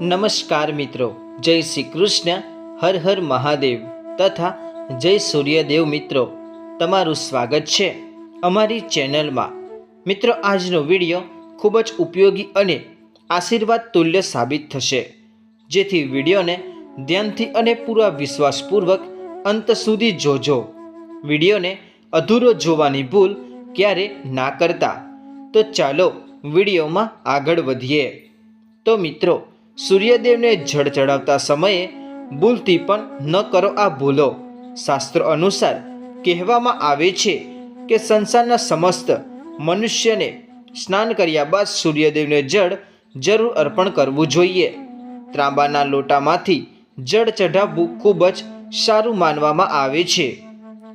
નમસ્કાર મિત્રો. જય શ્રી કૃષ્ણ, હર હર મહાદેવ તથા જય સૂર્યદેવ મિત્રો. તમારું સ્વાગત છે અમારી ચેનલમાં. મિત્રો, આજનો વીડિયો ખૂબ જ ઉપયોગી અને આશીર્વાદ તુલ્ય સાબિત થશે. જેથી વિડીયોને ધ્યાનથી અને પૂરા વિશ્વાસપૂર્વક અંત સુધી જોજો. વિડીયોને અધૂરો જોવાની ભૂલ ક્યારે ના કરતા. તો ચાલો વિડીયોમાં આગળ વધીએ. તો મિત્રો સૂર્યદેવને જળ ચડાવતા સમયે ભૂલથી પણ ન કરો આ ભૂલો. શાસ્ત્રો અનુસાર કહેવામાં આવે છે કે સંસારના સમસ્ત મનુષ્યને સ્નાન કર્યા બાદ સૂર્યદેવને જળ જરૂર અર્પણ કરવું જોઈએ. ત્રાંબાના લોટામાંથી જળ ચઢાવવું ખૂબ જ સારું માનવામાં આવે છે.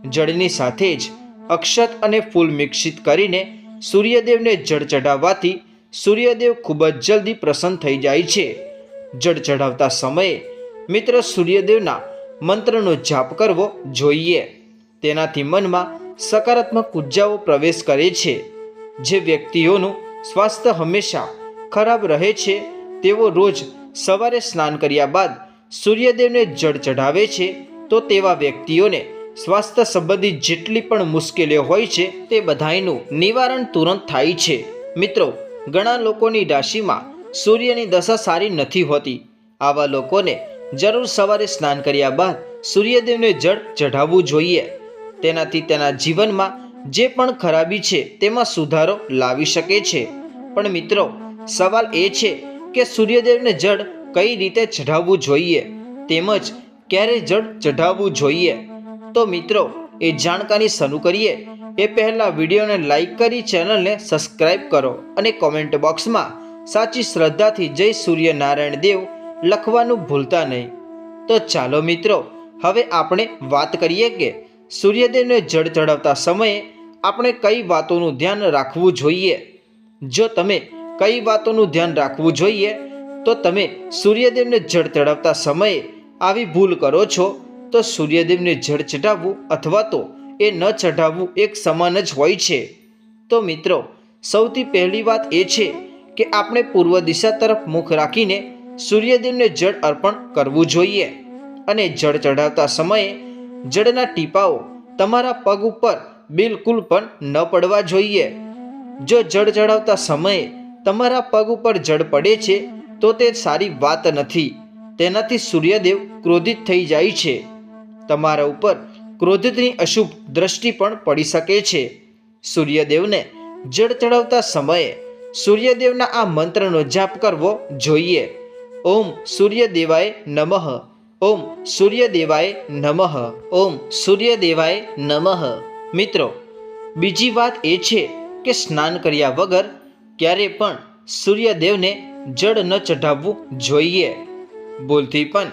જળની સાથે જ અક્ષત અને ફૂલ મિશ્રિત કરીને સૂર્યદેવને જળ ચઢાવવાથી સૂર્યદેવ ખૂબ જ જલ્દી પ્રસન્ન થઈ જાય છે. જળ ચઢાવતા સમયે મિત્ર સૂર્યદેવના મંત્રનો જાપ કરવો જોઈએ. તેનાથી મનમાં સકારાત્મક ઉર્જાઓ પ્રવેશ કરે છે. જે વ્યક્તિઓનું સ્વાસ્થ્ય હંમેશા ખરાબ રહે છે, તેઓ રોજ સવારે સ્નાન કર્યા બાદ સૂર્યદેવને જળ ચઢાવે છે, તો તેવા વ્યક્તિઓને સ્વાસ્થ્ય સંબંધિત જેટલી પણ મુશ્કેલીઓ હોય છે, તે બધાયનું નિવારણ તુરંત થાય છે. મિત્રો, ઘણા લોકોની રાશિમાં સૂર્યની દશા સારી નથી હોતી. આવા લોકોને જરૂર સવારે સ્નાન કર્યા બાદ સૂર્યદેવને જળ ચઢાવવું જોઈએ. તેનાથી તેના જીવનમાં જે પણ ખરાબી છે તેમાં સુધારો લાવી શકે છે. પણ મિત્રો, સવાલ એ છે કે સૂર્યદેવને જળ કઈ રીતે ચઢાવવું જોઈએ? તેમજ ક્યારે જળ ચઢાવવું જોઈએ? તો મિત્રો, એ જાણકારી શરૂ કરીએ. એ પહેલાં વિડીયોને લાઈક કરી ચેનલને સબસ્ક્રાઈબ કરો અને કોમેન્ટ બોક્સમાં સાચી શ્રદ્ધાથી જય સૂર્યનારાયણ દેવ લખવાનું ભૂલતા નહીં. તો ચાલો મિત્રો, હવે આપણે વાત કરીએ કે સૂર્યદેવને જળ ચડાવતા સમયે આપણે કઈ વાતોનું ધ્યાન રાખવું જોઈએ? જો તમે કઈ વાતોનું ધ્યાન રાખવું જોઈએ, તો તમે સૂર્યદેવને જળ ચડાવતા સમયે આવી ભૂલ કરો છો, તો સૂર્યદેવને જળ ચઢાવવું અથવા તો એ ન ચઢાવવું એક સમાન જ હોય છે. તો મિત્રો, સૌથી પહેલી વાત એ છે કે આપણે પૂર્વ દિશા તરફ મુખ રાખીને સૂર્યદેવને જળ અર્પણ કરવું જોઈએ. અને જળ ચઢાવતા સમયે જળના ટીપાઓ તમારા પગ ઉપર બિલકુલ પણ ન પડવા જોઈએ. જો જળ ચઢાવતા સમયે તમારા પગ ઉપર જળ પડે છે, તો તે સારી વાત નથી. તેનાથી સૂર્યદેવ ક્રોધિત થઈ જાય છે. તમારા ઉપર ક્રોધિતની અશુભ દ્રષ્ટિ પણ પડી શકે છે. સૂર્યદેવને જળ ચઢાવતા સમયે સૂર્યદેવના આ મંત્રનો જાપ કરવો જોઈએ. ઓમ સૂર્યદેવાય નમઃ. ઓમ સૂર્યદેવાય નમઃ. ઓમ સૂર્યદેવાય નમઃ. મિત્રો, બીજી વાત એ છે કે સ્નાન કર્યા વગર ક્યારે પણ સૂર્યદેવને જળ ન ચઢાવવું જોઈએ. ભૂલથી પણ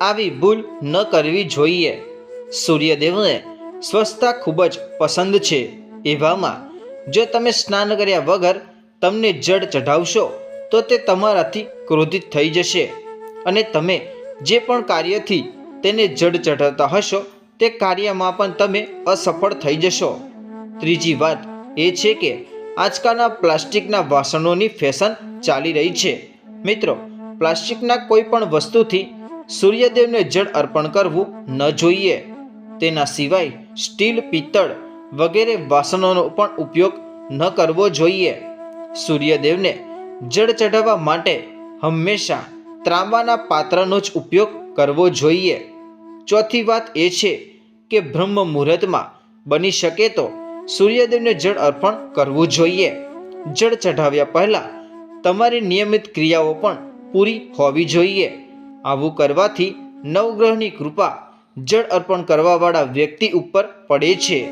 આવી ભૂલ ન કરવી જોઈએ. સૂર્યદેવને સ્વચ્છતા ખૂબ જ પસંદ છે. એવામાં જો તમે સ્નાન કર્યા વગર તમને જડ ચઢાવશો, તો તે તમારાથી ક્રોધિત થઈ જશે. અને તમે જે પણ કાર્યથી તેને જડ ચઢાવતા હશો, તે કાર્યમાં પણ તમે અસફળ થઈ જશો. ત્રીજી વાત એ છે કે આજકાલના પ્લાસ્ટિકના વાસણોની ફેશન ચાલી રહી છે. મિત્રો, પ્લાસ્ટિકના કોઈ પણ વસ્તુથી સૂર્યદેવને જળ અર્પણ કરવું ન જોઈએ. તેના સિવાય સ્ટીલ, પિત્તળ વગેરે વાસણોનો પણ ઉપયોગ ન કરવો જોઈએ. સૂર્યદેવને જળ ચઢાવવા માટે હંમેશા ત્રાંબાના પાત્રનો જ ઉપયોગ કરવો જોઈએ. ચોથી વાત એ છે કે બ્રહ્મ મુહૂર્તમાં બની શકે તો સૂર્યદેવને જળ અર્પણ કરવું જોઈએ. જળ ચઢાવ્યા પહેલાં તમારી નિયમિત ક્રિયાઓ પણ પૂરી હોવી જોઈએ. આવું કરવાથી નવગ્રહની કૃપા જળ અર્પણ કરવાવાળા વ્યક્તિ ઉપર પડે છે.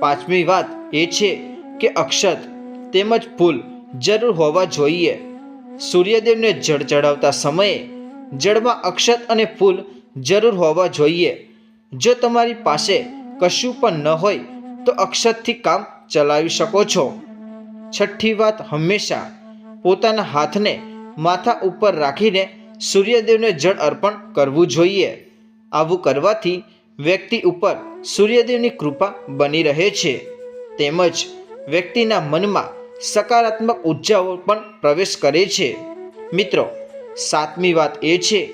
પાંચમી વાત એ છે કે અક્ષત તેમજ ફૂલ જરૂર હોવા જોઈએ. સૂર્યદેવને જળ ચડાવતા સમયે જળમાં અક્ષત અને ફૂલ જરૂર હોવા જોઈએ. જો તમારી પાસે કશું પણ ન હોય, તો અક્ષતથી કામ ચલાવી શકો છો. છઠ્ઠી વાત, હંમેશા પોતાના હાથને માથા ઉપર રાખીને સૂર્યદેવને જળ અર્પણ કરવું જોઈએ. આવું કરવાથી વ્યક્તિ ઉપર સૂર્યદેવની કૃપા બની રહે છે. તેમજ વ્યક્તિના મનમાં સકારાત્મક ઉર્જાઓ પણ પ્રવેશ કરે છે. મિત્રો, સાતમી વાત એ છે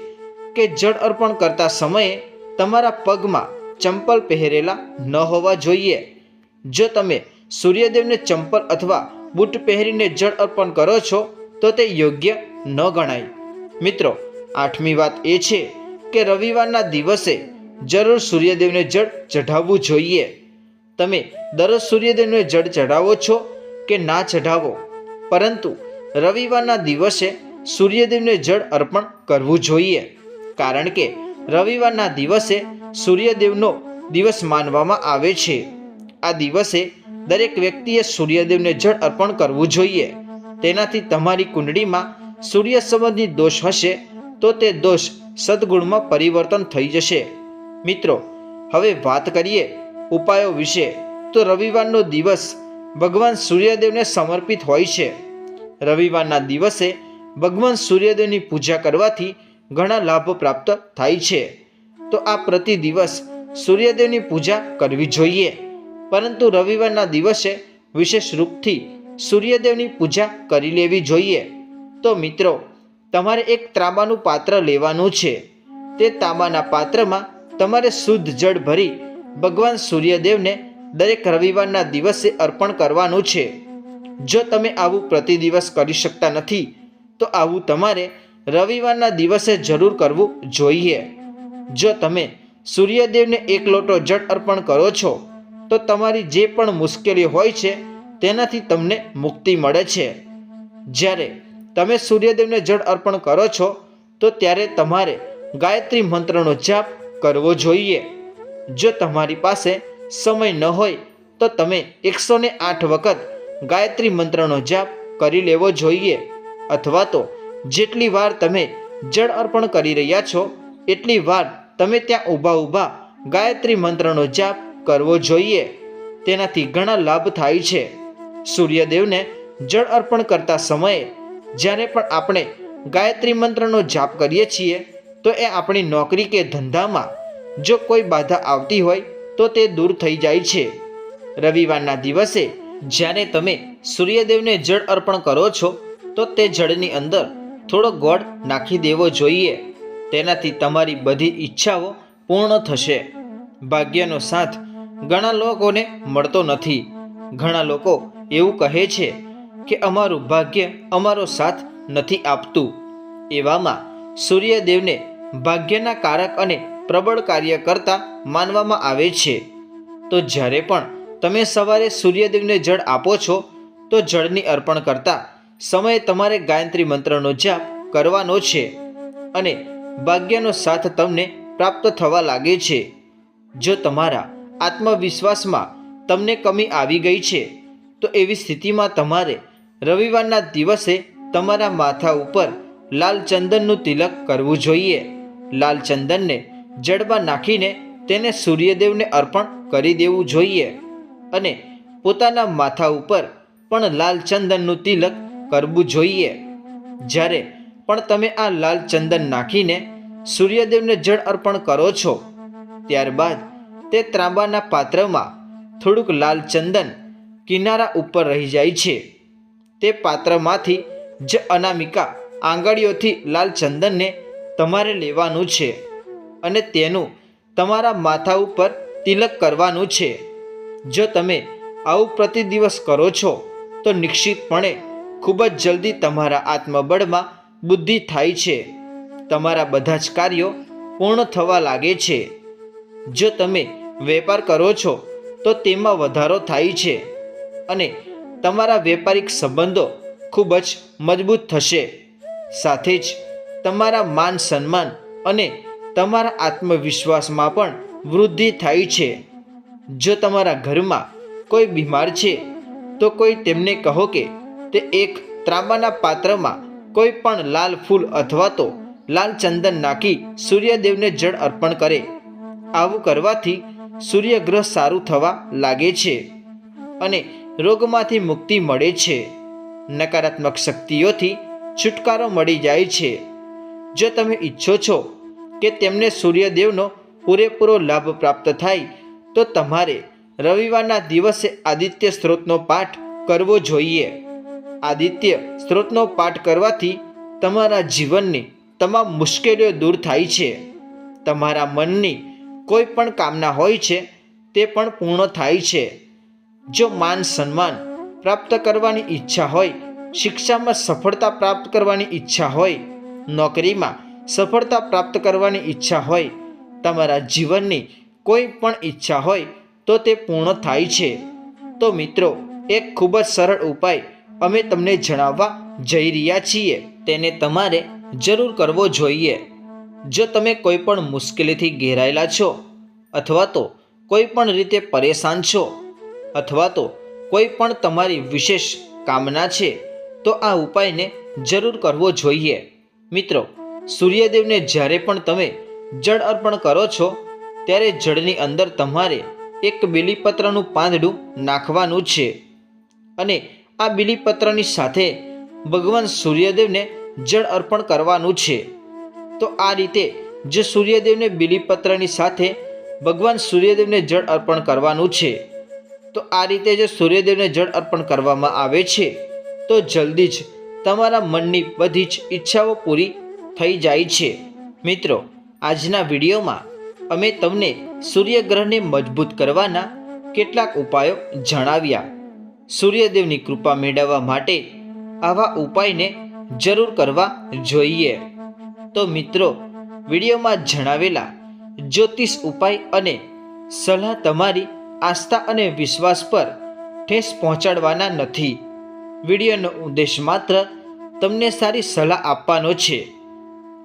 કે જળ અર્પણ કરતા સમયે તમારા પગમાં ચંપલ પહેરેલા ન હોવા જોઈએ. જો તમે સૂર્યદેવને ચંપલ અથવા બૂટ પહેરીને જળ અર્પણ કરો છો, તો તે યોગ્ય ન ગણાય. મિત્રો, આઠમી વાત એ છે કે રવિવારના દિવસે જરૂર સૂર્યદેવને જળ ચઢાવવું જોઈએ. તમે દરરોજ સૂર્યદેવને જળ ચઢાવો છો કે ના ચઢાવો. પરંતુ રવિવારના દિવસે સૂર્યદેવને જળ અર્પણ કરવું જોઈએ. કારણ કે રવિવારના દિવસે સૂર્યદેવનો દિવસ માનવામાં આવે છે. આ દિવસે દરેક વ્યક્તિએ સૂર્યદેવને જળ અર્પણ કરવું જોઈએ. તેનાથી તમારી કુંડળીમાં સૂર્ય સંબંધી દોષ હશે તો તે દોષ સદગુણમાં પરિવર્તન થઈ જશે. મિત્રો, હવે વાત કરીએ ઉપાયો વિશે. તો રવિવારનો દિવસ ભગવાન સૂર્યદેવને સમર્પિત હોય છે. રવિવારના દિવસે ભગવાન સૂર્યદેવની પૂજા કરવાથી ઘણા લાભ પ્રાપ્ત થાય છે. તો આ પ્રતિ દિવસ સૂર્યદેવની પૂજા કરવી જોઈએ. પરંતુ રવિવારના દિવસે વિશેષ રૂપથી સૂર્યદેવની પૂજા કરી લેવી જોઈએ. તો મિત્રો, તમારે એક તાંબાનું પાત્ર લેવાનું છે. તે તાંબાના પાત્રમાં તમારે શુદ્ધ જળ ભરી ભગવાન સૂર્યદેવને દરેક રવિવારના દિવસે અર્પણ કરવાનું છે. જો તમે આવું પ્રતિ દિવસ કરી શકતા નથી, તો આવું તમારે રવિવારના દિવસે જરૂર કરવું જોઈએ. જો તમે સૂર્યદેવને એક લોટો જળ અર્પણ કરો છો, તો તમારી જે પણ મુશ્કેલી હોય છે, તેનાથી તમને મુક્તિ મળે છે. જ્યારે તમે સૂર્યદેવને જળ અર્પણ કરો છો, તો ત્યારે તમારે ગાયત્રી મંત્રનો જાપ કરવો જોઈએ. જો તમારી પાસે સમય ન હોય તો તમે એકસો ને આઠ વખત ગાયત્રી મંત્રનો જાપ કરી લેવો જોઈએ. અથવા તો જેટલી વાર તમે જળ અર્પણ કરી રહ્યા છો, એટલી વાર તમે ત્યાં ઊભા ઊભા ગાયત્રી મંત્રનો જાપ કરવો જોઈએ. તેનાથી ઘણા લાભ થાય છે. સૂર્યદેવને જળ અર્પણ કરતા સમયે જ્યારે પણ આપણે ગાયત્રી મંત્રનો જાપ કરીએ છીએ, તો એ આપણી નોકરી કે ધંધામાં જો કોઈ બાધા આવતી હોય તો તે દૂર થઈ જાય છે. રવિવારના દિવસે જ્યારે તમે સૂર્યદેવને જળ અર્પણ કરો છો, તો તે જળની અંદર થોડો ગોળ નાખી દેવો જોઈએ. તેનાથી તમારી બધી ઈચ્છાઓ પૂર્ણ થશે. ભાગ્યનો સાથ ઘણા લોકોને મળતો નથી. ઘણા લોકો એવું કહે છે કે અમારું ભાગ્ય અમારો સાથ નથી આપતું. એવામાં સૂર્યદેવને ભાગ્યના કારક અને પ્રબળ કાર્ય કરતા માનવામાં આવે છે. તો જ્યારે પણ તમે સવારે સૂર્યદેવને જળ આપો છો, તો જળની અર્પણ કરતા સમયે તમારે ગાયત્રી મંત્રનો જાપ કરવાનો છે અને ભાગ્યનો સાથ તમને પ્રાપ્ત થવા લાગે છે. જો તમારા આત્મવિશ્વાસમાં તમને કમી આવી ગઈ છે, તો એવી સ્થિતિમાં તમારે રવિવારના દિવસે તમારા માથા ઉપર લાલ ચંદનનું તિલક કરવું જોઈએ. લાલ ચંદનને જળમાં નાખીને તેને સૂર્યદેવને અર્પણ કરી દેવું જોઈએ અને પોતાના માથા ઉપર પણ લાલ ચંદનનું તિલક કરવું જોઈએ. જ્યારે પણ તમે આ લાલ ચંદન નાખીને સૂર્યદેવને જળ અર્પણ કરો છો, ત્યારબાદ તે ત્રાંબાના પાત્રમાં થોડુંક લાલ ચંદન કિનારા ઉપર રહી જાય છે. તે પાત્રમાંથી જ અનામિકા આંગળીઓથી લાલ ચંદનને તમારે લેવાનું છે. અને તેનું તમારા માથા ઉપર તિલક કરવાનું છે. જો તમે આવું પ્રતિ દિવસ કરો છો, તો નિશ્ચિતપણે ખૂબ જ જલ્દી તમારા આત્મબળમાં બુદ્ધિ થાય છે. તમારા બધા જ કાર્યો પૂર્ણ થવા લાગે છે. જો તમે વેપાર કરો છો, તો તેમાં વધારો થાય છે અને તમારા વેપારિક સંબંધો ખૂબ જ મજબૂત થશે. સાથે જ તમારા માન સન્માન અને તમારા આત્મવિશ્વાસમાં પણ વૃદ્ધિ થાય છે. જો તમારા ઘરમાં કોઈ બીમાર છે, તો કોઈ તેમને કહો કે તે એક ત્રાંબાના પાત્રમાં કોઈ પણ લાલ ફૂલ અથવા તો લાલ ચંદન નાખી સૂર્યદેવને જળ અર્પણ કરે. આવું કરવાથી સૂર્યગ્રહ સારું થવા લાગે છે અને રોગમાંથી મુક્તિ મળે છે. નકારાત્મક શક્તિઓથી છુટકારો મળી જાય છે. જો તમે ઈચ્છો છો કે તેમને સૂર્યદેવનો પૂરેપૂરો લાભ પ્રાપ્ત થાય, તો તમારે રવિવારના દિવસે આદિત્ય સ્ત્રોતનો પાઠ કરવો જોઈએ. આદિત્ય સ્ત્રોતનો પાઠ કરવાથી તમારા જીવનની તમામ મુશ્કેલીઓ દૂર થાય છે. તમારા મનની કોઈ પણ કામના હોય છે, તે પણ પૂર્ણ થાય છે. જો માન સન્માન પ્રાપ્ત કરવાની ઈચ્છા હોય, શિક્ષામાં સફળતા પ્રાપ્ત કરવાની ઈચ્છા હોય, નોકરીમાં સફળતા પ્રાપ્ત કરવાની ઈચ્છા હોય, તમારા જીવનની કોઈ પણ ઈચ્છા હોય, તો તે પૂર્ણ થાય છે. તો મિત્રો, એક ખૂબ જ સરળ ઉપાય અમે તમને જણાવવા જઈ રહ્યા છીએ. તેને તમારે જરૂર કરવો જોઈએ. જો તમે કોઈ પણ મુશ્કેલીથી ઘેરાયેલા છો, અથવા તો કોઈ પણ રીતે પરેશાન છો, અથવા તો કોઈ પણ તમારી વિશેષ કામના છે, તો આ ઉપાયને જરૂર કરવો જોઈએ. મિત્રો સૂર્યદેવને જ્યારે પણ તમે જળ અર્પણ કરો છો, ત્યારે જળની અંદર તમારે એક બિલીપત્રનું પાંદડું નાખવાનું છે. અને આ બિલીપત્રની સાથે ભગવાન સૂર્યદેવને જળ અર્પણ કરવાનું છે. તો આ રીતે જે સૂર્યદેવને બિલીપત્રની સાથે ભગવાન સૂર્યદેવને જળ અર્પણ કરવાનું છે. તો આ રીતે જો સૂર્યદેવને જળ અર્પણ કરવામાં આવે છે. તો જલ્દી જ તમારા મનની બધી જ ઈચ્છાઓ પૂરી થઈ જાય છે. મિત્રો, આજના વિડીયોમાં અમે તમને સૂર્યગ્રહને મજબૂત કરવાના કેટલાક ઉપાયો જણાવ્યા. સૂર્યદેવની કૃપા મેળવવા માટે આવા ઉપાયને જરૂર કરવા જોઈએ. તો મિત્રો, વિડીયોમાં જણાવેલા જ્યોતિષ ઉપાય અને સલાહ તમારી આસ્થા અને વિશ્વાસ પર ઠેસ પહોંચાડવાના નથી. વિડીયોનો ઉદ્દેશ માત્ર તમને સારી સલાહ આપવાનો છે.